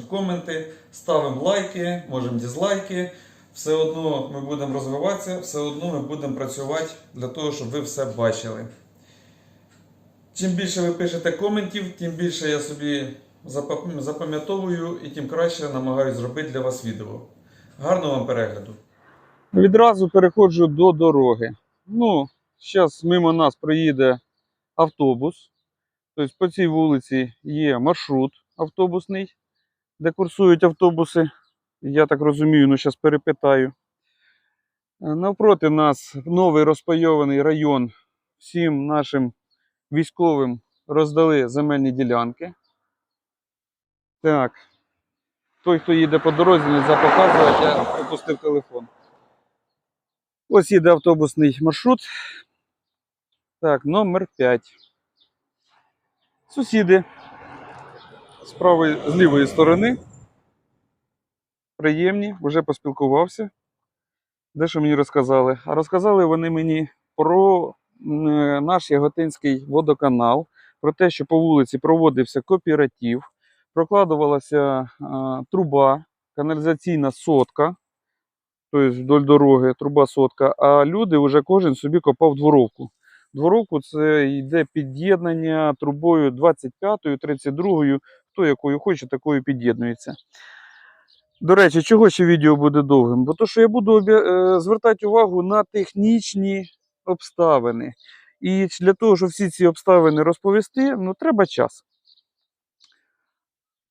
коменти, ставимо лайки, можемо дізлайки. Все одно ми будемо розвиватися, все одно ми будемо працювати для того, щоб ви все бачили. Чим більше ви пишете коментів, тим більше я собі запам'ятовую і тим краще намагаюся зробити для вас відео. Гарного вам перегляду! Відразу переходжу до дороги. Ну, зараз мимо нас проїде автобус. Тобто по цій вулиці є маршрут автобусний, де курсують автобуси. Я так розумію, ну зараз перепитаю. Е, Навпроти нас новий розпайований район. Всім нашим військовим роздали земельні ділянки. Так. Той, хто їде по дорозі, не запоказувати, я опустив телефон. Ось їде автобусний маршрут. Так, номер 5. Сусіди з правої, з лівої сторони. Приємні, вже поспілкувався. Дещо мені розказали? А розказали вони мені про е, наш Яготинський водоканал, про те, що по вулиці проводився кооператив, прокладувалася е, труба, каналізаційна сотка тобто вдоль дороги, труба сотка, а люди вже кожен собі копав дворовку. Дворовку це йде під'єднання трубою 25-ю, 32-ю, хто якою хоче, такою під'єднується. До речі, чого ще відео буде довгим? Бо то, що я буду е, звертати увагу на технічні обставини. І для того, щоб всі ці обставини розповісти, ну треба час.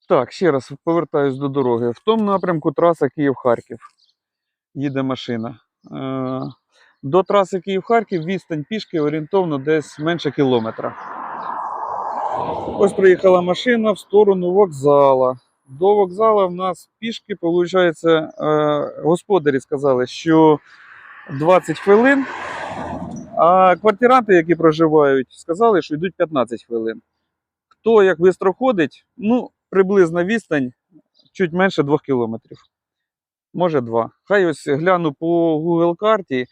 Так, ще раз повертаюсь до дороги. В тому напрямку траса Київ-Харків їде машина. Е, До траси Київ-Харків відстань пішки орієнтовно десь менше кілометра. Ось приїхала машина в сторону вокзала. До вокзалу в нас пішки, виходить, е, господарі сказали, що 20 хвилин, а квартиранти, які проживають, сказали, що йдуть 15 хвилин. Хто як швидко ходить, ну, приблизна відстань чуть менше 2 кілометрів може два. Хай ось гляну по Google карті.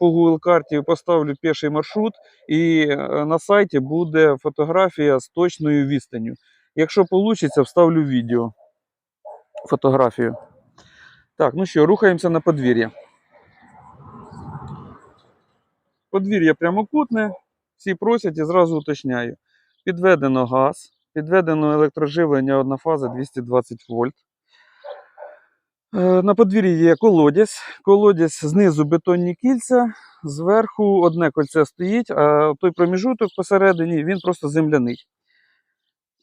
По Google карті поставлю перший маршрут, і е, на сайті буде фотографія з точною відстанню. Якщо вийде, вставлю відео. Фотографію. Так, ну що, рухаємося на подвір'я. Подвір'я прямокутне. Всі просять і зразу уточняю. Підведено газ, підведено електроживлення одна фаза 220 вольт. Е, На подвір'ї є колодязь. Колодязь знизу бетонні кільця, зверху одне кольце стоїть, а той проміжуток посередині він просто земляний.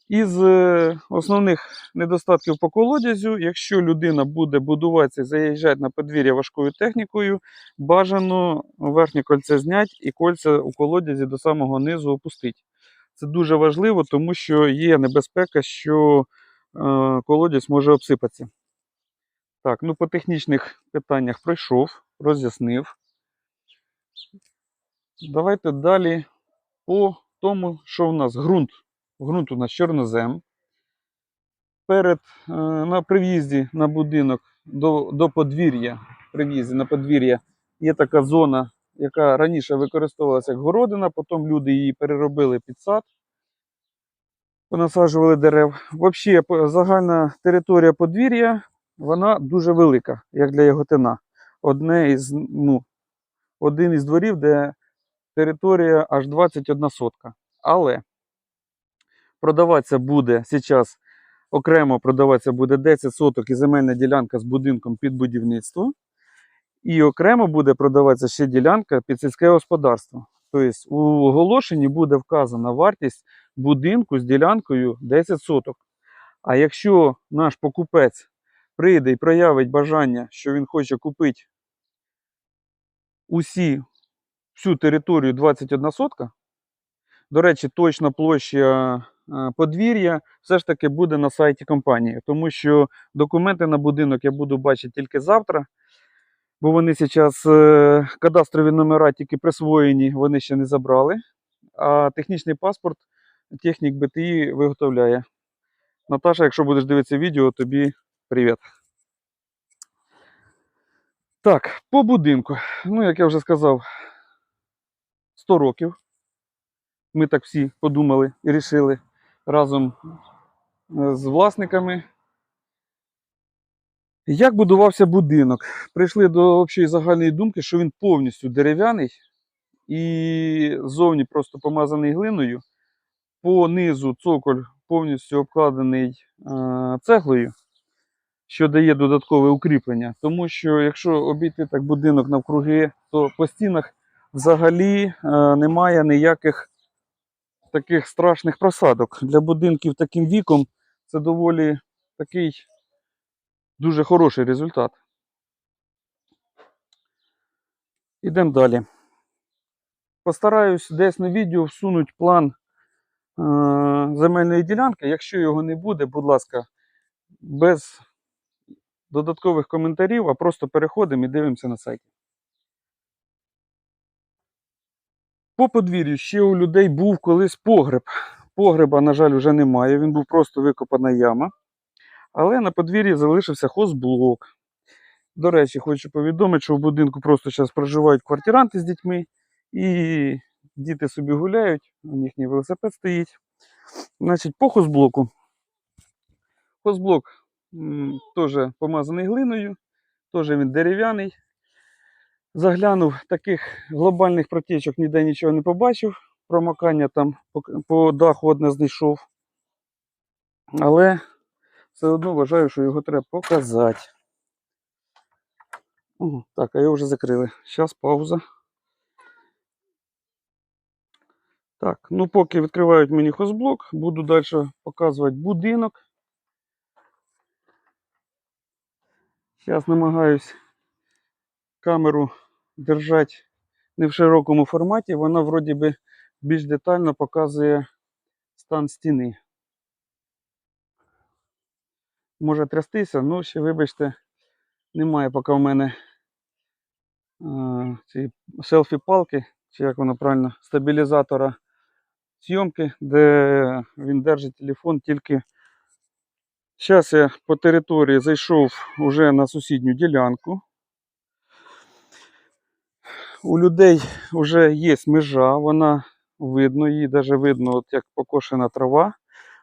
Із е, основних недостатків по колодязю, якщо людина буде будуватися і заїжджати на подвір'я важкою технікою, бажано верхнє кольце зняти і кольця у колодязі до самого низу опустити. Це дуже важливо, тому що є небезпека, що е, колодязь може обсипатися. Так, ну по технічних питаннях пройшов, роз'яснив. Давайте далі по тому, що в нас ґрунт. Ґрунт у нас чорнозем. Перед е, на прив'їзді на будинок до, до подвір'я, Прив'їзді на подвір'я є така зона, яка раніше використовувалася як городина, потім люди її переробили під сад, понасаджували дерев. Взагалі, загальна територія подвір'я вона дуже велика, як для яготина. Одне із, ну, один із дворів, де територія аж 21 сотка. Але продаватися буде зараз окремо продаватися буде 10 соток і земельна ділянка з будинком під будівництво. І окремо буде продаватися ще ділянка під сільське господарство. Тобто у оголошенні буде вказана вартість будинку з ділянкою 10 соток. А якщо наш покупець прийде і проявить бажання, що він хоче купити усі, всю територію 21 сотка, до речі, точна площа е, подвір'я все ж таки буде на сайті компанії, тому що документи на будинок я буду бачити тільки завтра, бо вони зараз е, кадастрові номера тільки присвоєні, вони ще не забрали. А технічний паспорт технік БТІ виготовляє. Наташа, якщо будеш дивитися відео, тобі привіт. Так, по будинку. Ну, як я вже сказав, 100 років. Ми так всі подумали і рішили разом е, з власниками Як будувався будинок? Прийшли до общої загальної думки, що він повністю дерев'яний і зовні просто помазаний глиною. По низу цоколь повністю обкладений е, цеглою, що дає додаткове укріплення. Тому що якщо обійти так будинок навкруги, то по стінах взагалі е, немає ніяких таких страшних просадок. Для будинків таким віком це доволі такий дуже хороший результат. Ідемо далі. Постараюсь десь на відео всунути план е, земельної ділянки. Якщо його не буде, будь ласка, без додаткових коментарів, а просто переходимо і дивимося на сайті. По подвір'ю ще у людей був колись погреб. Погреба, на жаль, вже немає. Він був просто викопана яма. Але на подвір'ї залишився хозблок. До речі, хочу повідомити, що в будинку просто зараз проживають квартиранти з дітьми, і діти собі гуляють, у їхній велосипед стоїть. Значить, по хозблоку. Хозблок теж помазаний глиною, теж він дерев'яний. Заглянув таких глобальних протічок, ніде нічого не побачив. Промокання там по, даху одне знайшов. Але все одно вважаю, що його треба показати. О, так, а його вже закрили. Зараз пауза. Так, ну поки відкривають мені хозблок, буду далі показувати будинок. Зараз намагаюсь камеру держати не в широкому форматі, вона вроді би більш детально показує стан стіни. Може трястися, ну ще вибачте, немає поки в мене цієї селфі-палки, чи як воно правильно, стабілізатора зйомки, де він держить телефон тільки. Зараз я по території зайшов уже на сусідню ділянку. У людей вже є межа, вона видно, її навіть видно, от як покошена трава.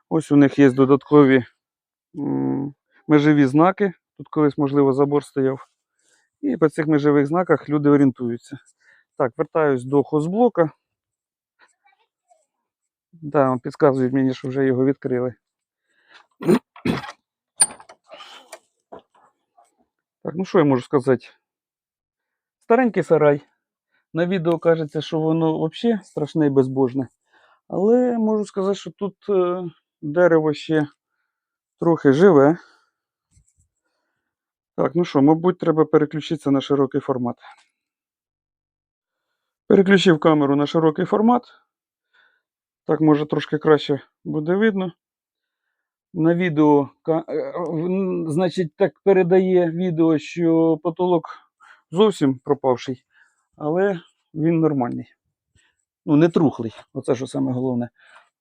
Ось у них є додаткові м, межові знаки. Тут колись, можливо, забор стояв. І по цих межових знаках люди орієнтуються. Так, вертаюсь до хозблока. Да, підказують мені, що вже його відкрили. Так, ну що я можу сказати? Старенький сарай. На відео кажеться, що воно взагалі страшне і безбожне. Але можу сказати, що тут е, дерево ще трохи живе. Так, ну що, мабуть, треба переключитися на широкий формат. Переключив камеру на широкий формат. Так, може трошки краще буде видно. На відео, е, значить, так передає відео, що потолок зовсім пропавший, але він нормальний. Ну, не трухлий, оце що саме головне.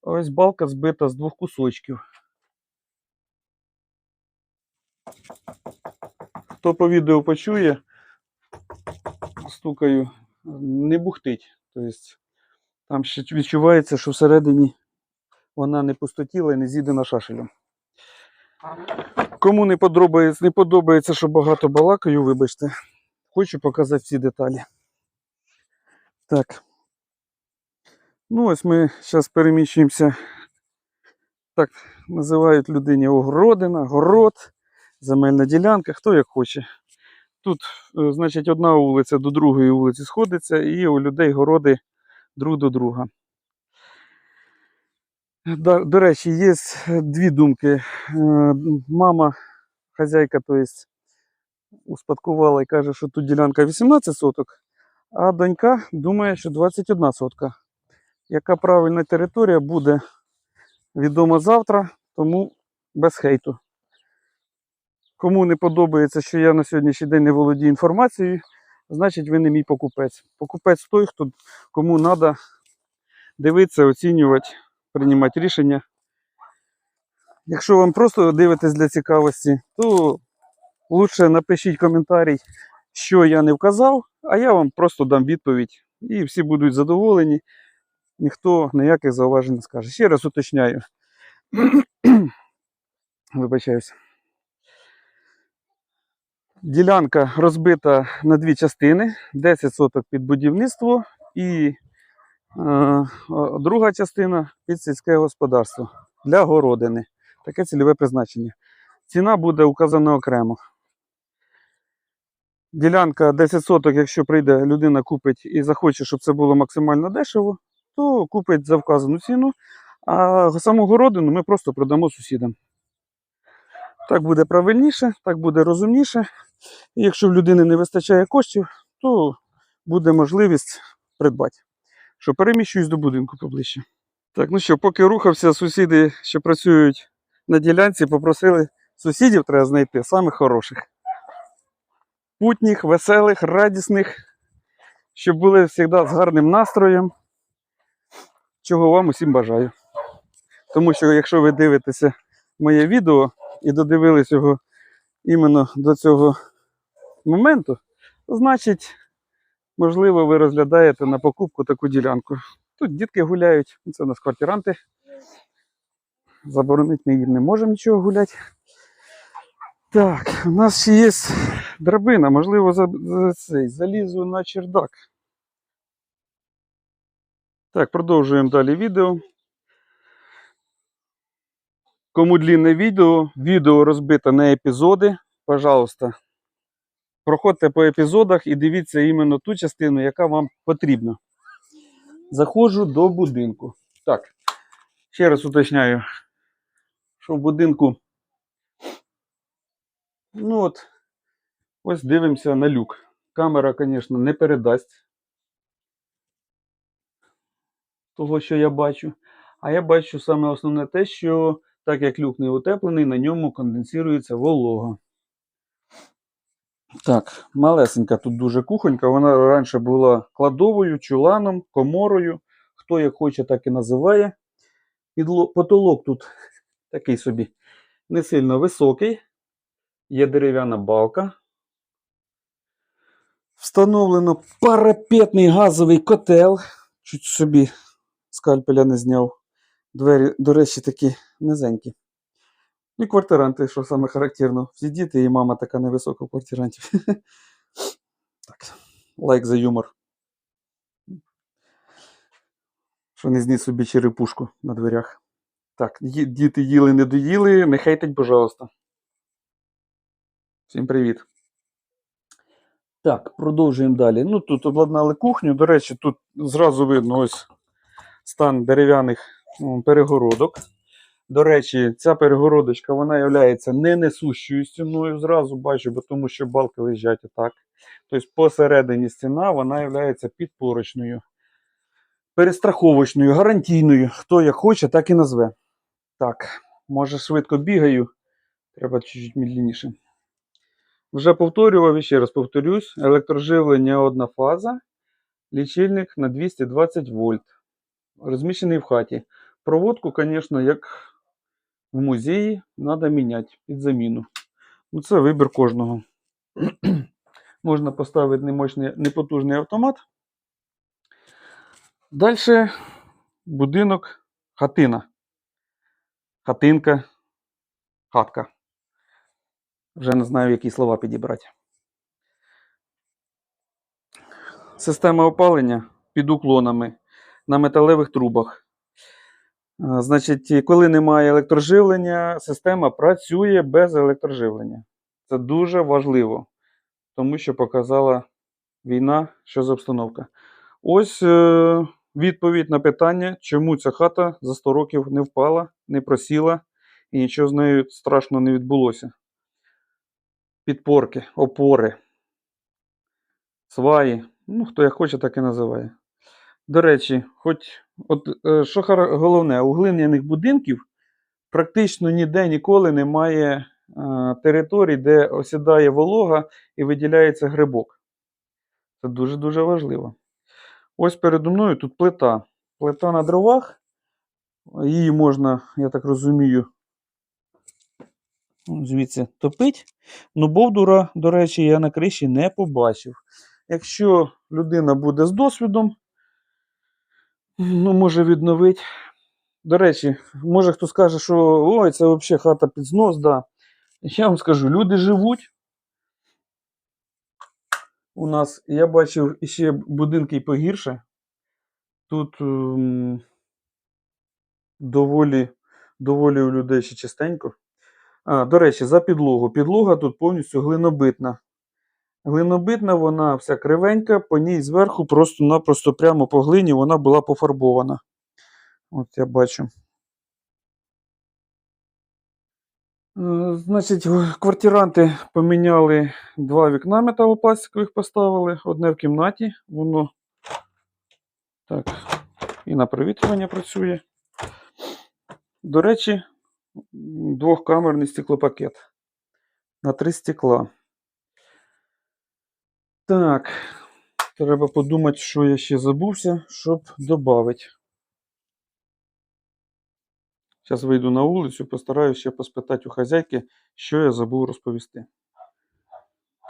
Ось балка збита з двох кусочків. Хто по відео почує, стукаю, не бухтить. Тобто там ще відчувається, що всередині вона не пустотіла і не з'їдена шашелем. Кому не подобається, не подобається, що багато балакаю, вибачте. Хочу показати всі деталі. Так. Ну, ось ми зараз переміщуємося. Так називають людині огородина, город, земельна ділянка, хто як хоче. Тут, е, значить, одна вулиця до другої вулиці сходиться, і у людей городи друг до друга. До, до речі, є дві думки. Е, Мама, хазяйка, то есть, успадкувала і каже, що тут ділянка 18 соток, а донька думає, що 21 сотка. Яка правильна територія буде відомо завтра, тому без хейту. Кому не подобається, що я на сьогоднішній день не володію інформацією, значить ви не мій покупець. Покупець той, хто, кому треба дивитися, оцінювати, приймати рішення. Якщо вам просто дивитесь для цікавості, то лучше напишіть коментарій, що я не вказав, а я вам просто дам відповідь. І всі будуть задоволені. Ніхто ніяких зауважень не скаже. Ще раз уточняю. Вибачаюсь. Ділянка розбита на дві частини: 10 соток під будівництво і друга частина під сільське господарство для городини. Таке цільове призначення. Ціна буде указана окремо. Ділянка 10 соток, якщо прийде людина купить і захоче, щоб це було максимально дешево, то купить за вказану ціну, а саму городину ми просто продамо сусідам. Так буде правильніше, так буде розумніше. І якщо в людини не вистачає коштів, то буде можливість придбати. Що переміщуюсь до будинку поближче. Так, ну що, поки рухався, сусіди, що працюють на ділянці, попросили сусідів треба знайти самих хороших. Путніх, веселих, радісних, щоб були завжди з гарним настроєм. Чого вам усім бажаю. Тому що, якщо ви дивитеся моє відео і додивились його іменно до цього моменту, значить, можливо, ви розглядаєте на покупку таку ділянку. Тут дітки гуляють, це у нас квартиранти. Заборонити ми їм не можемо нічого гуляти. Так, у нас ще є драбина, можливо, за, за цей, залізу на чердак. Так, продовжуємо далі відео. Кому длінне відео, відео розбите на епізоди, пожалуйста, проходьте по епізодах і дивіться іменно ту частину, яка вам потрібна. Заходжу до будинку. Так, ще раз уточняю, що в будинку. Ну от, ось дивимося на люк. Камера, звісно, не передасть того, що я бачу. А я бачу саме основне те, що так як люк не утеплений, на ньому конденсується волога. Так, малесенька тут дуже кухонька. Вона раніше була кладовою, чуланом, коморою. Хто як хоче, так і називає. Підло- Потолок тут такий собі не сильно високий. Є дерев'яна балка. Встановлено парапетний газовий котел. Чуть собі скальпеля не зняв. Двері, до речі, такі низенькі. І квартиранти, що саме характерно. Всі діти і мама така невисока у квартирантів. Так, лайк за юмор. Що не зніс собі черепушку на дверях. Так, діти їли, не доїли, не хейтить, пожалуйста. Всім привіт. Так, продовжуємо далі. Ну, тут обладнали кухню. До речі, тут зразу видно ось стан дерев'яних перегородок. До речі, ця перегородочка вона є не несущою стіною. Зразу бачу, бо тому що балки лежать отак. Тобто посередині стіна вона є підпорочною, перестраховочною, гарантійною. Хто як хоче, так і назве. Так, може швидко бігаю. Треба чуть-чуть медленніше. Вже повторював і ще раз повторюсь: електроживлення одна фаза, лічильник на 220 вольт. Розміщений в хаті. Проводку, звісно, як в музеї, треба міняти під заміну. Ну, це вибір кожного. Можна поставити немощний, непотужний автомат. Далі будинок, хатина. Хатинка, хатка. Вже не знаю, які слова підібрати. Система опалення під уклонами на металевих трубах. Значить, коли немає електроживлення, система працює без електроживлення. Це дуже важливо, тому що показала війна, що за обстановка. Ось е, відповідь на питання, чому ця хата за 100 років не впала, не просіла і нічого з нею страшного не відбулося. Підпорки, опори, сваї. Ну, хто як хоче, так і називає. До речі, хоч от е, що головне, у глиняних будинків практично ніде ніколи немає е, територій, де осідає волога і виділяється грибок. Це дуже-дуже важливо. Ось передо мною тут плита. Плита на дровах. Її можна, я так розумію, звідси топить. Ну, бовдура, до речі, я на криші не побачив. Якщо людина буде з досвідом, ну, може відновити. До речі, може хто скаже, що ой, це взагалі хата під знос, да. Я вам скажу, люди живуть, У нас, я бачив ще будинки погірше. Тут ем, доволі, доволі у людей ще чистенько. А, до речі, за підлогу. Підлога тут повністю глинобитна. Глинобитна, вона вся кривенька, по ній зверху просто-напросто прямо по глині вона була пофарбована. От я бачу. Е, Значить, квартиранти поміняли два вікна металопластикових поставили, одне в кімнаті, воно так, і на провітрювання працює. До речі, двохкамерний стеклопакет на три стекла. Так, треба подумати, що я ще забувся, щоб додати. Зараз вийду на вулицю, постараюся ще поспитати у хазяйки, що я забув розповісти.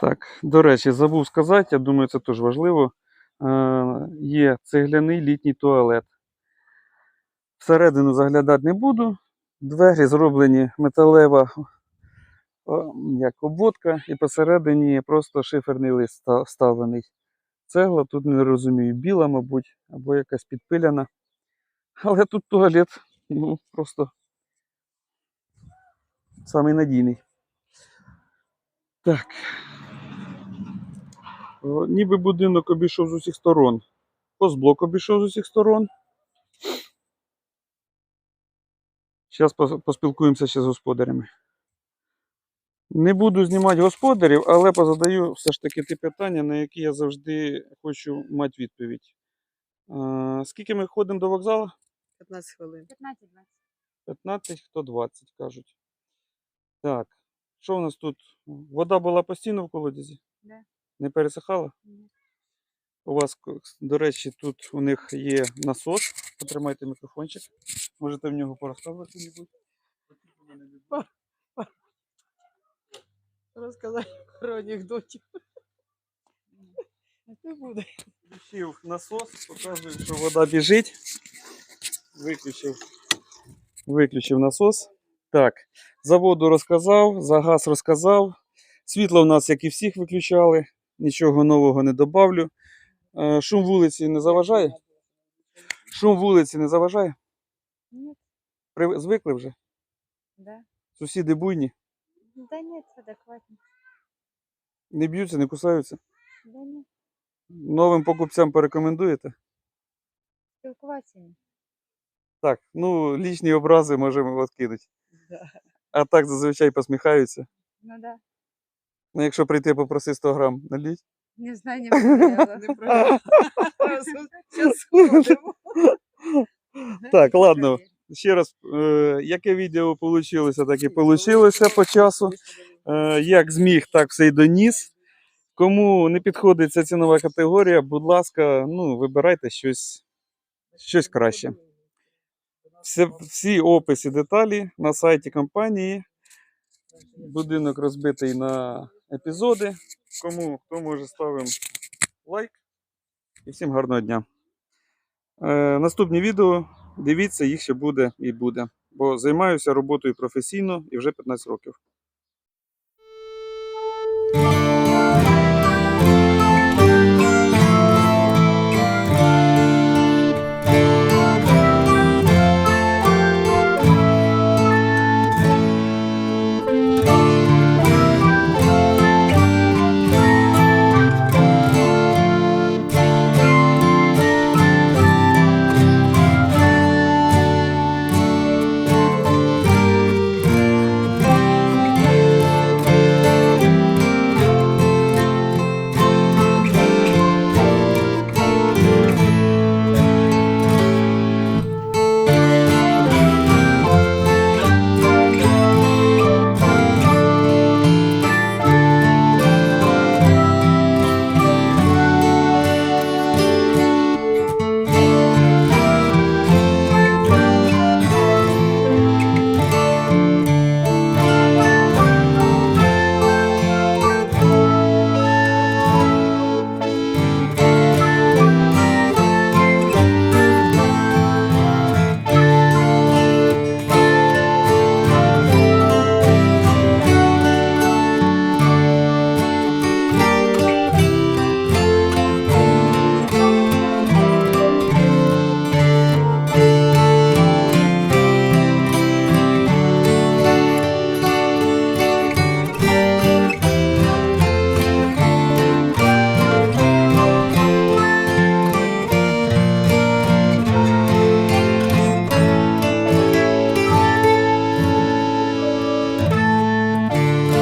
Так, до речі, забув сказати, я думаю, це теж важливо. Е, є цегляний літній туалет. Всередину заглядати не буду. Двері зроблені металева як обводка, і посередині просто шиферний лист вставлений. Цегла тут не розумію, біла, мабуть, або якась підпиляна. Але тут туалет, ну, просто самий надійний. Так. О, ніби будинок обійшов з усіх сторон. Позблок обійшов з усіх сторон. Зараз поспілкуємося ще з господарями. Не буду знімати господарів, але позадаю все ж таки ті питання, на які я завжди хочу мати відповідь. Е, скільки ми ходимо до вокзалу? 15 хвилин. 15-20. 15, хто 20, кажуть. Так. Що у нас тут? Вода була постійно в колодязі? Да. Не пересихала? Ні. У вас, до речі, тут у них є насос. Потримайте мікрофончик. Можете в нього порозказувати що-небудь. Розказати про анекдотів. Не буде. Включив насос, показую, що вода біжить. Виключив. Виключив насос. Так, за воду розказав, за газ розказав. Світло в нас, як і всіх, виключали. Нічого нового не добавлю. Е, Шум вулиці не заважає? Шум вулиці не заважає? Ні, Звикли вже? да. Сусіди буйні, Да нет, адекватно. не б'ються, не кусаються. Да ні. Новим покупцям порекомендуєте? Спілкуватися ні. Так, ну, лічні образи можемо відкинути. Да. А так зазвичай посміхаються. Ну да. Ну, якщо прийти попроси 100 грам наліть. Не знаю, не проверяла. Не проверяла. Зараз сходимо. Так, ладно. Ще раз, е, яке відео вийшло, так і вийшло по часу. Е, як зміг, так все й доніс. Кому не підходить ця цінова категорія, будь ласка, ну, вибирайте щось, щось краще. Всі, всі описи деталі на сайті компанії. Будинок розбитий на епізоди. Кому хто може ставимо лайк. І всім гарного дня. Е, наступні відео. Дивіться, їх ще буде і буде. Бо займаюся роботою професійно і вже 15 років.